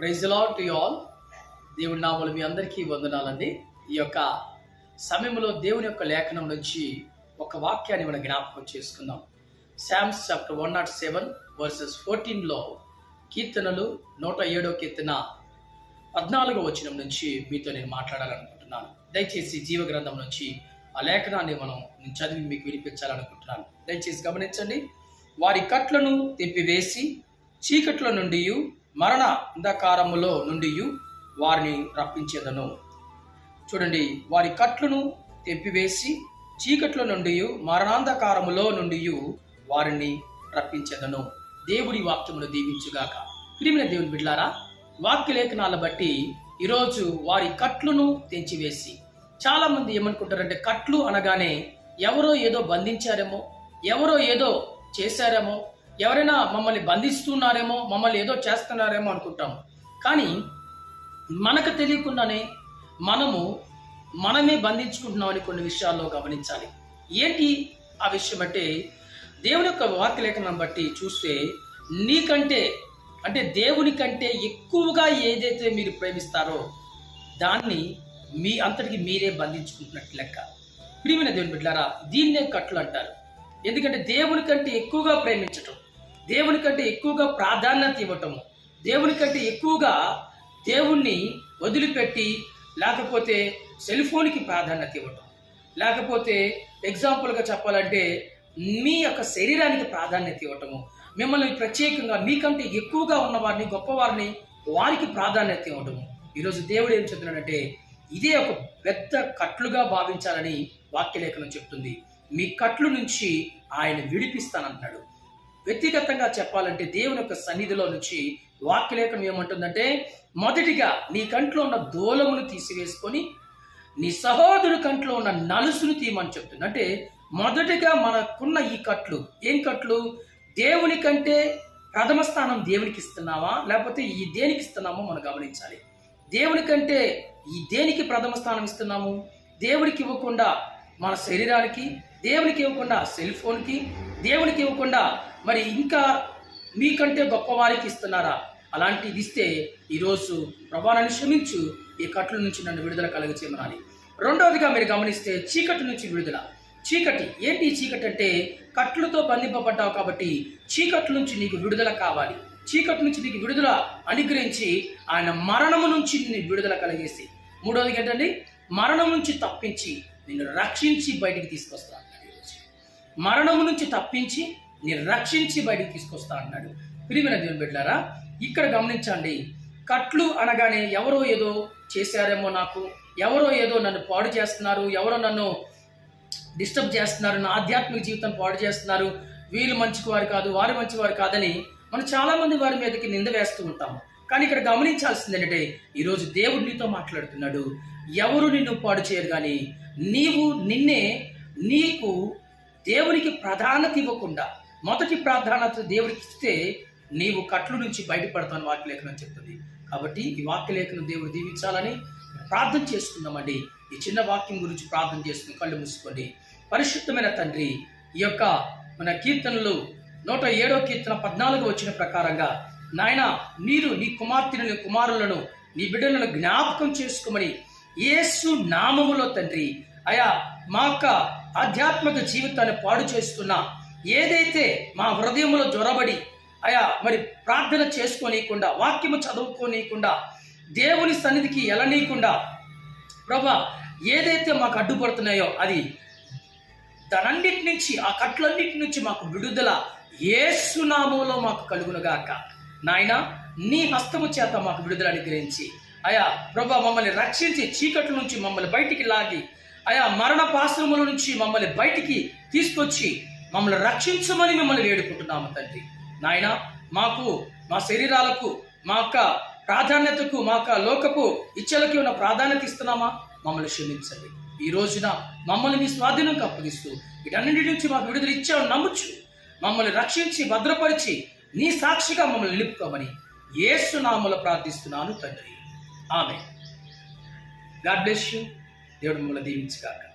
Praise lot to all. దేవుడి నామలు మీ అందరికీ వందనాలండి. ఈ యొక్క సమయంలో దేవుని యొక్క లేఖనం నుంచి ఒక వాక్యాన్ని మనం జ్ఞాపకం చేసుకుందాం. Psalms chapter one not seven verses ఫోర్టీన్లో కీర్తనలు నూట ఏడో కీర్తన పద్నాలుగో వచనం నుంచి మీతో నేను మాట్లాడాలనుకుంటున్నాను. దయచేసి జీవ గ్రంథం నుంచి ఆ లేఖనాన్ని మనం చదివి మీకు వినిపించాలనుకుంటున్నాను. దయచేసి గమనించండి. వారి కట్లను తెంపివేసి చీకట్ల నుండి మరణ అంధకారములో నుండి వారిని రప్పించేదను. చూడండి వారి కట్లను తెప్పివేసి చీకట్ల నుండి మరణాంధకారములో నుండి వారిని రప్పించేదను. దేవుడి వాక్యమును దీవించుగాక. ప్రియమైన దేవుని బిడ్లారా వాక్య లేఖనాల బట్టి ఈరోజు వారి కట్లను తెంచివేసి చాలామంది ఏమనుకుంటారంటే కట్లు అనగానే ఎవరో ఏదో బంధించారేమో ఎవరో ఏదో చేశారేమో ఎవరైనా మమ్మల్ని బంధిస్తున్నారేమో మమ్మల్ని ఏదో చేస్తున్నారేమో అనుకుంటాము. కానీ మనకు తెలియకుండానే మనము మనమే బంధించుకుంటున్నామని కొన్ని విషయాల్లో గమనించాలి. ఏంటి ఆ విషయం అంటే దేవుని యొక్క వాక్యలేఖనం బట్టి చూస్తే నీకంటే అంటే దేవుని కంటే ఎక్కువగా ఏదైతే మీరు ప్రేమిస్తారో దాన్ని మీ అంతటికి మీరే బంధించుకుంటున్నట్టు లెక్క. ప్రియమైన దేవుని బిడ్డారా దీన్నే కట్లు అంటారు. ఎందుకంటే దేవుని కంటే ఎక్కువగా ప్రేమించటం. దేవుని కంటే ఎక్కువగా ప్రాధాన్యత ఇవ్వటము. దేవుని కంటే ఎక్కువగా దేవుణ్ణి వదిలిపెట్టి లేకపోతే సెల్ ఫోన్కి ప్రాధాన్యత ఇవ్వటం. లేకపోతే ఎగ్జాంపుల్గా చెప్పాలంటే మీ యొక్క శరీరానికి ప్రాధాన్యత ఇవ్వటము. మిమ్మల్ని ప్రత్యేకంగా మీకంటే ఎక్కువగా ఉన్న వారిని గొప్పవారిని వారికి ప్రాధాన్యత ఇవ్వటము. ఈరోజు దేవుడు ఏం చెప్తున్నాడంటే ఇదే ఒక పెద్ద కట్లుగా భావించాలని వాక్యలేఖనం చెప్తుంది. మీ కట్లు నుంచి ఆయన విడిపిస్తానంటున్నాడు. వ్యక్తిగతంగా చెప్పాలంటే దేవుని యొక్క సన్నిధిలో నుంచి వాక్యలేఖనం ఏమంటుందంటే మొదటిగా నీ కంట్లో ఉన్న దూలమును తీసివేసుకొని నీ సహోదరు కంట్లో ఉన్న నలుసును తీయమని చెప్తుంది. అంటే మొదటిగా మనకున్న ఈ కట్లు ఏం కట్లు? దేవుని కంటే ప్రథమ స్థానం దేవునికి ఇస్తున్నావా? లేకపోతే ఈ దేనికి ఇస్తున్నామో మనం గమనించాలి. దేవుని కంటే ఈ దేనికి ప్రథమ స్థానం ఇస్తున్నాము? దేవుడికి ఇవ్వకుండా మన శరీరానికి దేవునికి ఇవ్వకుండా సెల్ ఫోన్కి దేవునికి ఇవ్వకుండా మరి ఇంకా మీకంటే గొప్పవారికి ఇస్తున్నారా? అలాంటిది ఇస్తే ఈరోజు ప్రభావాన్ని క్షమించు ఈ కట్ల నుంచి నన్ను విడుదల కలగచేయమనాలి రెండవదిగా మీరు గమనిస్తే చీకటి నుంచి విడుదల. చీకటి ఏంటి ఈ చీకటి అంటే? కట్లతో బంధింపబడ్డావు కాబట్టి చీకటి నుంచి నీకు విడుదల కావాలి. చీకటి నుంచి నీకు విడుదల అనుగ్రహించి ఆయన మరణము నుంచి నిన్ను విడుదల కలిగేసి. మూడవది ఏంటండి? మరణం నుంచి తప్పించి నిన్ను రక్షించి బయటికి తీసుకొస్తాను. మరణము నుంచి తప్పించి నేను రక్షించి బయటికి తీసుకొస్తా అన్నాడు. ప్రియమైన దేవుని బిడ్డారా ఇక్కడ గమనించండి. కట్లు అనగానే ఎవరో ఏదో చేశారేమో నాకు ఎవరో ఏదో నన్ను పాడు చేస్తున్నారు ఎవరో నన్ను డిస్టర్బ్ చేస్తున్నారు నా ఆధ్యాత్మిక జీవితం పాడు చేస్తున్నారు. వీళ్ళు మంచివారు కాదు వారు మంచివారు కాదని మనం చాలామంది వారి మీదకి నింద వేస్తూ ఉంటాము. కానీ ఇక్కడ గమనించాల్సింది ఏంటంటే ఈరోజు దేవుడు నీతో మాట్లాడుతున్నాడు. ఎవరు నిన్ను పాడు చేయరు కానీ నీవు నిన్నే నీకు దేవునికి ప్రాధాన్యత ఇవ్వకుండా మొదటి ప్రాధాన్యత దేవుడికి ఇస్తే నీవు కట్లు నుంచి బయటపడతాను వాక్యలేఖనం చెప్తుంది. కాబట్టి ఈ వాక్యలేఖనం దేవుడు దీవించాలని ప్రార్థన చేసుకుందామండి. ఈ చిన్న వాక్యం గురించి ప్రార్థన చేసుకుని కళ్ళు మూసుకోండి. పరిశుద్ధమైన తండ్రి ఈ యొక్క మన కీర్తనలు నూట ఏడో కీర్తన పద్నాలుగు వచ్చిన ప్రకారంగా నాయన మీరు నీ కుమార్తెను కుమారులను నీ బిడ్డలను జ్ఞాపకం చేసుకోమని యేసు నామములో తండ్రి అయా మా యొక్క ఆధ్యాత్మిక జీవితాన్ని పాడు చేస్తున్న ఏదైతే మా హృదయంలో జ్వరబడి అయా మరి ప్రార్థన చేసుకోనీయకుండా వాక్యము చదువుకోనీయకుండా దేవుని సన్నిధికి ఎలనీయకుండా ప్రభా ఏదైతే మాకు అడ్డుపడుతున్నాయో అది దానన్నిటి నుంచి ఆ కట్లన్నిటి నుంచి మాకు విడుదల ఏసునామంలో మాకు కలుగునుగాక నాయన నీ హస్తము చేత మాకు విడుదల అనుగ్రహించి అయా ప్రభా మమ్మల్ని రక్షించి చీకట్ల నుంచి మమ్మల్ని బయటికి లాగి అయా మరణ పాశ్రముల నుంచి మమ్మల్ని బయటికి తీసుకొచ్చి మమ్మల్ని రక్షించమని మిమ్మల్ని వేడుకుంటున్నాము తండ్రి. నాయన మాకు మా శరీరాలకు మా యొక్క ప్రాధాన్యతకు మా యొక్క లోకపు ఇచ్చలకి ఉన్న ప్రాధాన్యత ఇస్తున్నామా? మమ్మల్ని క్షమించండి. ఈ రోజున మమ్మల్ని మీ స్వాధీనంకి అప్పగిస్తూ వీటన్నింటి నుంచి మాకు విడుదల ఇచ్చావు నమ్ముచ్చు మమ్మల్ని రక్షించి భద్రపరిచి నీ సాక్షిగా మమ్మల్ని నిలుపుకోమని ఏసునామలో ప్రార్థిస్తున్నాను తండ్రి. ఆమె గాడ్ బ్లెస్ యూ. దేవుడు మమ్మల్ని దీవించగాక.